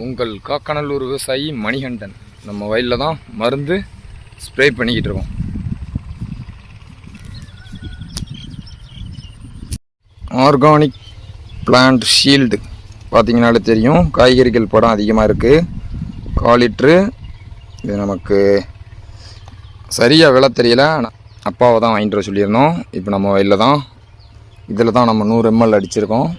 உங்கள் காக்கநல்லூர் விவசாயி மணிகண்டன். நம்ம வயலில் தான் மருந்து ஸ்ப்ரே பண்ணிக்கிட்டு இருக்கோம். ஆர்கானிக் பிளான்ட் ஷீல்டு பார்த்தீங்கனாலே தெரியும். காய்கறிகள் படம் அதிகமாக இருக்குது கால் இது நமக்கு சரியாக விலை தெரியல. அப்பாவை தான் வாங்கிட்டு வர சொல்லியிருந்தோம். இப்போ நம்ம வயலில் தான். இதில் தான் நம்ம நூறு எம்எல் அடிச்சிருக்கோம்.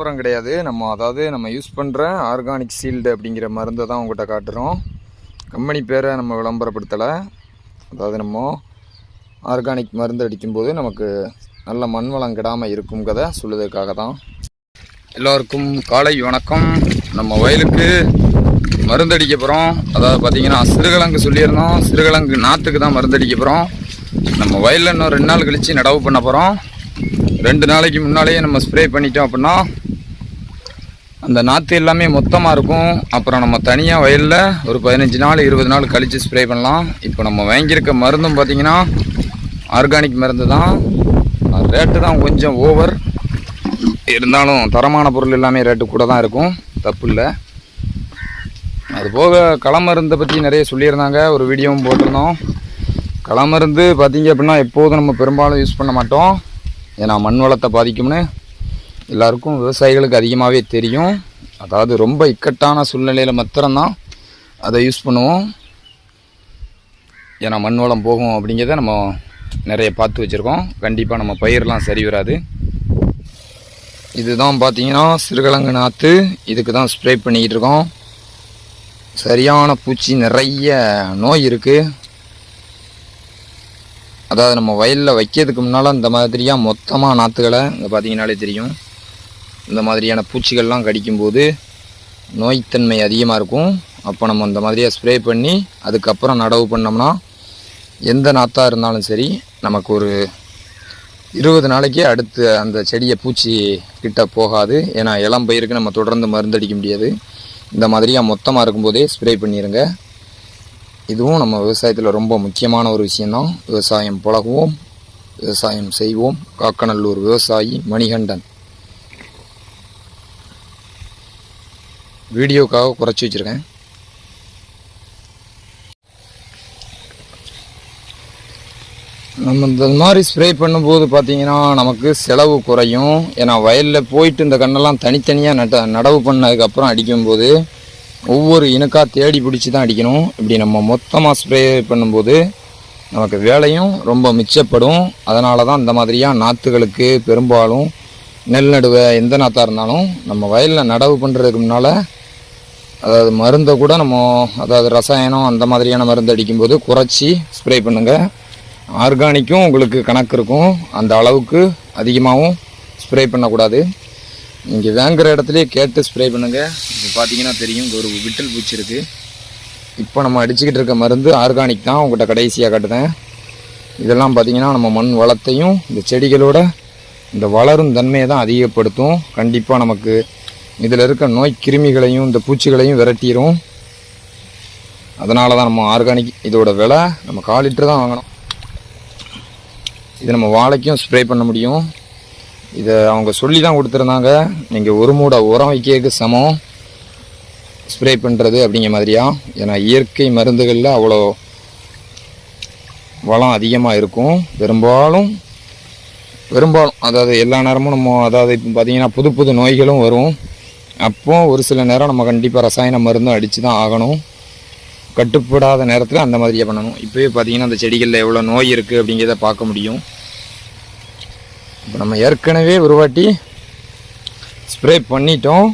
விளம்பரம் கிடையாது. நம்ம அதாவது நம்ம யூஸ் பண்ணுற ஆர்கானிக் சீல்டு அப்படிங்கிற மருந்தை தான் உங்கள்கிட்ட காட்டுறோம். கம்பெனி பேரை நம்ம விளம்பரப்படுத்தலை. அதாவது நம்ம ஆர்கானிக் மருந்து அடிக்கும்போது நமக்கு நல்ல மண் வளம் கிடாமல் இருக்குங்கிறத சொல்லுவதற்காக தான். எல்லோருக்கும் காலை வணக்கம். நம்ம வயலுக்கு மருந்தடிக்க போகிறோம் அதாவது பார்த்தீங்கன்னா சிறுகிழங்கு சொல்லியிருந்தோம். சிறுகிழங்கு நாற்றுக்கு தான் மருந்து அடிக்க போகிறோம் நம்ம வயலில் இன்னும் ரெண்டு நாள் கழித்து நடவு பண்ண போகிறோம் ரெண்டு நாளைக்கு முன்னாலேயே நம்ம ஸ்ப்ரே பண்ணிட்டோம் அப்படின்னா அந்த நாற்று எல்லாமே மொத்தமாக இருக்கும். அப்புறம் நம்ம தனியாக வயலில் ஒரு பதினஞ்சு நாள் இருபது நாள் கழித்து ஸ்ப்ரே பண்ணலாம். இப்போ நம்ம வாங்கியிருக்க மருந்தும் பார்த்தீங்கன்னா ஆர்கானிக் மருந்து தான். ரேட்டு தான் கொஞ்சம் ஓவர் இருந்தாலும் தரமான பொருள் எல்லாமே ரேட்டு கூட தான் இருக்கும். தப்பு இல்லை. அதுபோக களமருந்தை பற்றி நிறைய சொல்லியிருந்தாங்க. ஒரு வீடியோவும் போட்டிருந்தோம். களமருந்து பார்த்திங்க அப்படின்னா எப்போதும் நம்ம பெரும்பாலும் யூஸ் பண்ண மாட்டோம். ஏன்னா மண் வளத்தை பாதிக்கும்னு. எல்லாருக்கும் விவசாயிகளுக்கு அதிகமாகவே தெரியும். அதாவது ரொம்ப இக்கட்டான சூழ்நிலையில் மாத்திரம்தான் அதை யூஸ் பண்ணுவோம். ஏன்னா மண் வளம் போகும் அப்படிங்கிறத நம்ம நிறைய பார்த்து வச்சுருக்கோம். கண்டிப்பாக நம்ம பயிரெலாம் சரி வராது. இதுதான் பார்த்தீங்கன்னா சிறுகலங்கு நாற்று இதுக்கு தான் ஸ்ப்ரே பண்ணிக்கிட்டு இருக்கோம். சரியான பூச்சி நிறைய நோய் இருக்குது அதாவது நம்ம வயலில் வைக்கிறதுக்கு முன்னால் இந்த மாதிரியாக மொத்தமாக நாற்றுகளை இங்கே பார்த்தீங்கன்னாலே தெரியும். இந்த மாதிரியான பூச்சிகள்லாம் கடிக்கும்போது நோய்த்தன்மை அதிகமாக இருக்கும். அப்போ நம்ம அந்த மாதிரியாக ஸ்ப்ரே பண்ணி அதுக்கப்புறம் நடவு பண்ணோம்னா எந்த நாற்றாக இருந்தாலும் சரி நமக்கு ஒரு இருபது நாளைக்கு அடுத்து அந்த செடியை பூச்சி கிட்ட போகாது. ஏன்னா இளம் பயிருக்கு நம்ம தொடர்ந்து மருந்தடிக்க முடியாது. இந்த மாதிரியாக மொத்தமாக இருக்கும்போதே ஸ்ப்ரே பண்ணிடுங்க இதுவும் நம்ம விவசாயத்தில் ரொம்ப முக்கியமான ஒரு விஷயந்தான் விவசாயம் பழகுவோம் விவசாயம் செய்வோம். காக்கநல்லூர் விவசாயி மணிகண்டன். வீடியோக்காக குறைச்சி வச்சுருக்கேன். நம்ம இந்த மாதிரி ஸ்ப்ரே பண்ணும்போது பார்த்தீங்கன்னா நமக்கு செலவு குறையும். ஏன்னா வயலில் போயிட்டு இந்த கண்ணெல்லாம் தனித்தனியாக நட நடவு பண்ணதுக்கப்புறம் அடிக்கும்போது ஒவ்வொரு இனுக்காக தேடி பிடிச்சி தான் அடிக்கணும். இப்படி நம்ம மொத்தமாக ஸ்ப்ரே பண்ணும்போது நமக்கு வேலையும் ரொம்ப மிச்சப்படும். அதனால தான் இந்த மாதிரியாக நாற்றுகளுக்கு பெரும்பாலும் நெல் நடுவ எந்த நாற்றாக இருந்தாலும் நம்ம வயலில் நடவு பண்ணுறதுக்கு முன்னால் அதாவது மருந்தை கூட நம்ம அதாவது ரசாயனம் அந்த மாதிரியான மருந்து அடிக்கும்போது குறைச்சி ஸ்ப்ரே பண்ணுங்கள் ஆர்கானிக்கும் உங்களுக்கு கணக்கு இருக்கும். அந்த அளவுக்கு அதிகமாகவும் ஸ்ப்ரே பண்ணக்கூடாது. நீங்கள் வாங்குற இடத்துலையே கேட்டு ஸ்ப்ரே பண்ணுங்கள் இப்போ பார்த்தீங்கன்னா தெரியும். ஒரு விட்டில் பூச்சி இருக்குது இப்போ நம்ம அடிச்சுக்கிட்டு இருக்க மருந்து ஆர்கானிக் தான். உங்கள்கிட்ட கடைசியாக காட்டுதேன் இதெல்லாம் பார்த்தீங்கன்னா நம்ம மண் வளத்தையும் இந்த செடிகளோட இந்த வளரும் தன்மையை தான் அதிகப்படுத்தும். கண்டிப்பாக நமக்கு இதில் இருக்க நோய் கிருமிகளையும் இந்த பூச்சிகளையும் விரட்டிடும் அதனால தான் நம்ம ஆர்கானிக் இதோட விலை நம்ம கால் லிட்டர் தான் வாங்கணும். இது நம்ம வாழைக்கும் ஸ்ப்ரே பண்ண முடியும். இதை அவங்க சொல்லி தான் கொடுத்துருந்தாங்க. நீங்கள் ஒரு மூடை உரம் வைக்கிறதுக்கு சமம். ஸ்ப்ரே பண்ணுறது அப்படிங்கிற மாதிரியா? ஏன்னா இயற்கை மருந்துகளில் அவ்வளோ வளம் அதிகமாக இருக்கும். பெரும்பாலும் பெரும்பாலும் அதாவது எல்லா நேரமும் நம்ம அதாவது இப்போ பார்த்திங்கன்னா புது புது நோய்களும் வரும். அப்போ ஒரு சில நேரம் நம்ம கண்டிப்பாக ரசாயன மருந்தும் அடித்து தான் ஆகணும். கட்டுப்படாத நேரத்தில் அந்த மாதிரியே பண்ணணும். இப்போயே பார்த்தீங்கன்னா அந்த செடிகளில் எவ்வளோ நோய் இருக்குது அப்படிங்கிறத பார்க்க முடியும். இப்போ நம்ம ஏற்கனவே ஒரு வாட்டி ஸ்ப்ரே பண்ணிட்டோம்.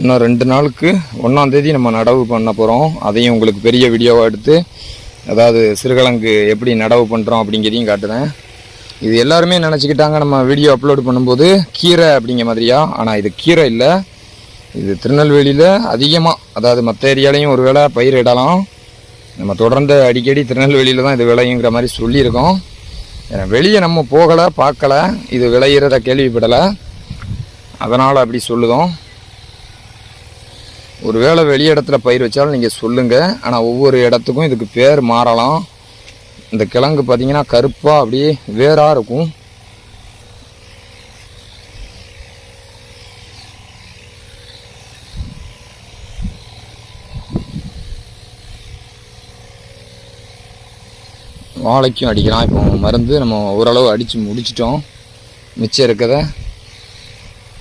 இன்னும் ரெண்டு நாளுக்கு ஒன்றாந்தேதி நம்ம நடவு பண்ண போகிறோம் அதையும் உங்களுக்கு பெரிய வீடியோவாக எடுத்து அதாவது சிறுகிழங்கு எப்படி நடவு பண்ணுறோம் அப்படிங்கிறதையும் காட்டுறேன். இது எல்லாருமே நினச்சிக்கிட்டாங்க நம்ம வீடியோ அப்லோட் பண்ணும்போது கீரை அப்படிங்கிற மாதிரியா? ஆனால் இது கீரை இல்லை. இது திருநெல்வேலியில் அதிகமாக அதாவது மற்ற ஏரியாலையும் ஒரு வேளை பயிரிடலாம் நம்ம தொடர்ந்து அடிக்கடி திருநெல்வேலியில் தான் இது விளையுங்கிற மாதிரி சொல்லியிருக்கோம். ஏன்னா வெளியே நம்ம போகலை பார்க்கல இது விளையிறத கேள்விப்படலை. அதனால் அப்படி சொல்லுதோம். ஒரு வேளை வெளி இடத்துல பயிர் வச்சாலும் நீங்கள் சொல்லுங்கள் ஆனால் ஒவ்வொரு இடத்துக்கும் இதுக்கு பேர் மாறலாம். இந்த கிழங்கு பார்த்திங்கன்னா கருப்பாக அப்படியே வேறாக இருக்கும். வாழைக்கும் அடிக்கலாம். இப்போ மருந்து நம்ம ஓரளவு அடித்து முடிச்சிட்டோம். மிச்சம் இருக்கிறத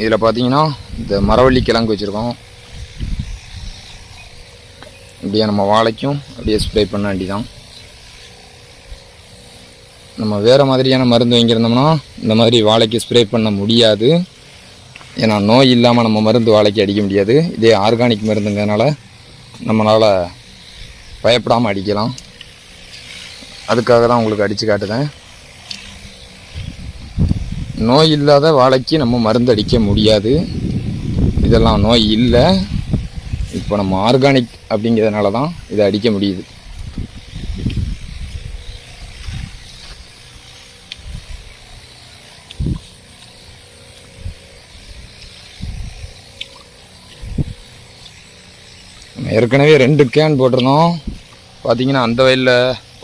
இதில் பார்த்தீங்கன்னா இந்த மரவள்ளி கிழங்கு வச்சுருக்கோம். இப்படியே நம்ம வாழைக்கும் அப்படியே ஸ்ப்ரே பண்ண வேண்டிதான் நம்ம வேறு மாதிரியான மருந்து வாங்கியிருந்தோம்னா இந்த மாதிரி வாழைக்கு ஸ்ப்ரே பண்ண முடியாது. ஏன்னா நோய் இல்லாமல் நம்ம மருந்து வாழைக்கு அடிக்க முடியாது. இதே ஆர்கானிக் மருந்துங்கிறதுனால நம்மளால் பயப்படாமல் அடிக்கலாம். அதுக்காக தான் உங்களுக்கு அடித்து காட்டுதேன். நோய் இல்லாத வாழைக்கு நம்ம மருந்து அடிக்க முடியாது. இதெல்லாம் நோய் இல்லை. இப்போ நம்ம ஆர்கானிக் அப்படிங்கிறதுனால தான் இதை அடிக்க முடியுது. நம்ம ஏற்கனவே ரெண்டு கேன் போட்டிருந்தோம். பார்த்தீங்கன்னா அந்த வயலில்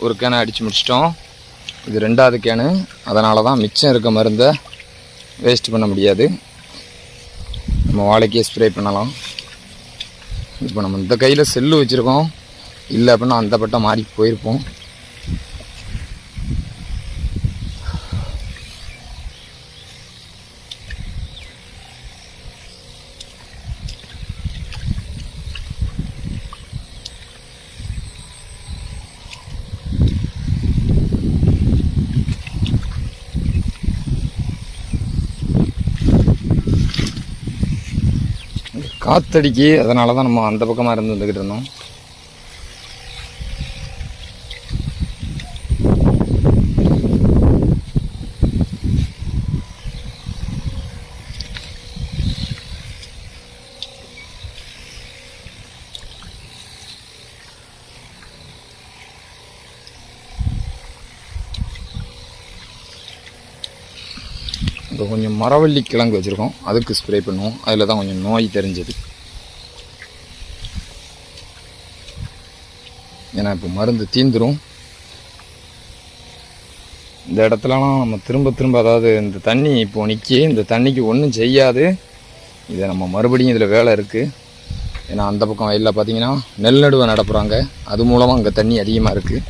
ஒரு கேனை அடித்து முடிச்சிட்டோம். இது ரெண்டாவது கேனு. அதனால தான் மிச்சம் இருக்க மருந்தை வேஸ்ட் பண்ண முடியாது. நம்ம வாழைக்கே ஸ்ப்ரே பண்ணலாம். இப்போ நம்ம இந்த கையில் செல்லு வச்சுருக்கோம். இல்லை அப்படின்னா அந்த பட்டம் மாறி போயிருப்போம். காத்தடிக்கு அதனால தான் நம்ம அந்த பக்கமாக இருந்து வந்துக்கிட்டு இருந்தோம். இப்போ கொஞ்சம் மரவள்ளி கிழங்கு வச்சுருக்கோம். அதுக்கு ஸ்ப்ரே பண்ணுவோம். அதில் தான் கொஞ்சம் நோய் தெரிஞ்சது. ஏன்னா இப்போ மருந்து தீந்துடும் இந்த இடத்துலலாம் நம்ம திரும்ப திரும்ப அதாவது இந்த தண்ணி இப்போ நிற்கி இந்த தண்ணிக்கு ஒன்றும் செய்யாது. இதை நம்ம மறுபடியும் இதில் வேலை இருக்குது ஏன்னா அந்த பக்கம் வயலில் பார்த்தீங்கன்னா நெல் நடுவை நடப்புகிறாங்க அது மூலமாக அங்கே தண்ணி அதிகமாக இருக்குது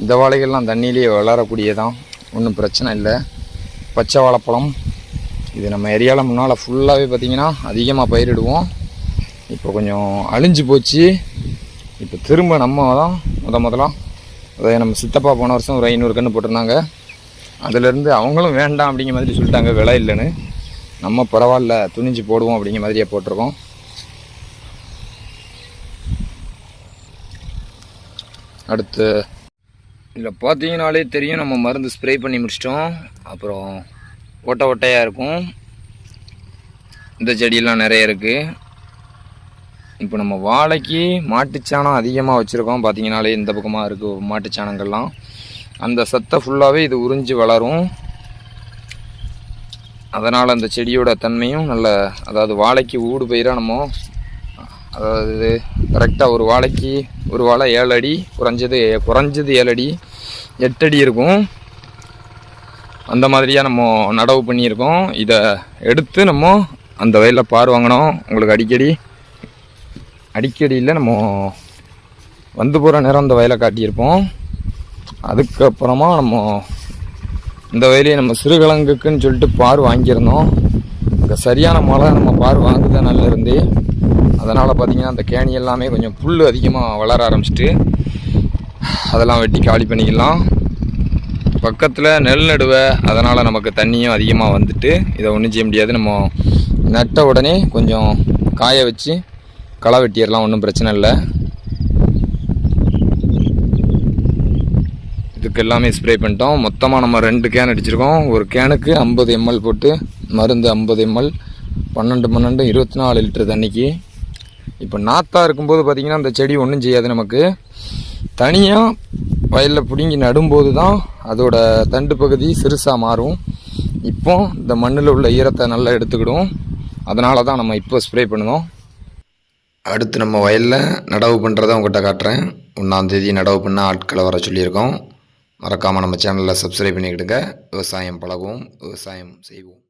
இந்த வாழைகள்லாம் தண்ணியிலேயே வளரக்கூடியதான். ஒன்றும் பிரச்சனை இல்லை. பச்சை வாழைப்பழம் இது நம்ம ஏரியாவில் முன்னால் ஃபுல்லாகவே பார்த்திங்கன்னா அதிகமாக பயிரிடுவோம். இப்போ கொஞ்சம் அழிஞ்சு போச்சு. இப்போ திரும்ப நம்ம தான் முத முதலாம் அதை நம்ம சித்தப்பா போன வருஷம் ஒரு ஐநூறு கன்று போட்டிருந்தாங்க. அதுலேருந்து அவங்களும் வேண்டாம் அப்படிங்கிற மாதிரி சொல்லிட்டாங்க விலை இல்லைன்னு. நம்ம பரவாயில்ல துணிஞ்சு போடுவோம் அப்படிங்கிற மாதிரியே போட்டிருக்கோம். அடுத்து இதில் பார்த்தீங்கனாலே தெரியும் நம்ம மருந்து ஸ்ப்ரே பண்ணி முடிச்சிட்டோம். அப்புறம் ஓட்டை ஓட்டையாக இருக்கும். இந்த செடியெல்லாம் நிறைய இருக்குது இப்போ நம்ம வாழைக்கு மாட்டுச்சாணம் அதிகமாக வச்சுருக்கோம். பார்த்தீங்கனாலே இந்த பக்கமாக இருக்குது மாட்டுச்சாணங்கள்லாம். அந்த சத்தை ஃபுல்லாகவே இது உறிஞ்சி வளரும். அதனால் அந்த செடியோட தன்மையும் நல்ல அதாவது வாழைக்கு ஊடு பயிராக நம்ம அதாவது கரெக்டாக ஒரு வாழைக்கு ஒரு வாழை ஏழு அடி குறைஞ்சது குறைஞ்சது ஏழு அடி எட்டு அடி இருக்கும். அந்த மாதிரியாக நம்ம நடவு பண்ணியிருக்கோம். இதை எடுத்து நம்ம அந்த வயலில் பார் வாங்கினோம் உங்களுக்கு அடிக்கடி அடிக்கடியில் நம்ம வந்து போகிற நேரம் அந்த வயலை காட்டியிருப்போம். அதுக்கப்புறமா நம்ம இந்த வயலையை நம்ம சிறுகிழங்குக்குன்னு சொல்லிட்டு பார் வாங்கியிருந்தோம். இங்கே சரியான மழை நம்ம பார் வாங்குதான் நல்ல இருந்து அதனால் பார்த்திங்கன்னா அந்த கேணி எல்லாமே கொஞ்சம் புல் அதிகமாக வளர ஆரம்பிச்சிட்டு அதெல்லாம் வெட்டி காலி பண்ணிக்கலாம். பக்கத்தில் நெல் நடுவை அதனால் நமக்கு தண்ணியும் அதிகமாக வந்துட்டு இதை ஒன்றும் செய்ய முடியாது. நம்ம நட்ட உடனே கொஞ்சம் காய வச்சு களை வெட்டிடலாம் ஒன்றும் பிரச்சனை இல்லை. இதுக்கு எல்லாமே ஸ்ப்ரே பண்ணிட்டோம். மொத்தமாக நம்ம ரெண்டு கேன் அடிச்சிருக்கோம். ஒரு கேனுக்கு ஐம்பது எம்எல் போட்டு மருந்து ஐம்பது எம்எல் பன்னெண்டு பன்னெண்டு இருபத்தி நாலு லிட்டர் தண்ணிக்கு இப்போ நாத்தா இருக்கும்போது பார்த்திங்கன்னா அந்த செடி ஒன்றும் செய்யாது நமக்கு. தனியாக வயலில் பிடுங்கி நடும்போது தான் அதோட தண்டு பகுதி சிறுசாக மாறும். இப்போ இந்த மண்ணில் உள்ள ஈரத்தை நல்லா எடுத்துக்கிடும். அதனால தான் நம்ம இப்போ ஸ்ப்ரே பண்ணுவோம் அடுத்து நம்ம வயலில் நடவு பண்ணுறதை உங்கள்கிட்ட காட்டுறேன். ஒன்றாந்தேதி நடவு பண்ண ஆட்களை வர சொல்லியிருக்கோம். மறக்காமல் நம்ம சேனலில் சப்ஸ்கிரைப் பண்ணிக்கிடுங்க. விவசாயம் பழகுவோம். விவசாயம் செய்வோம்.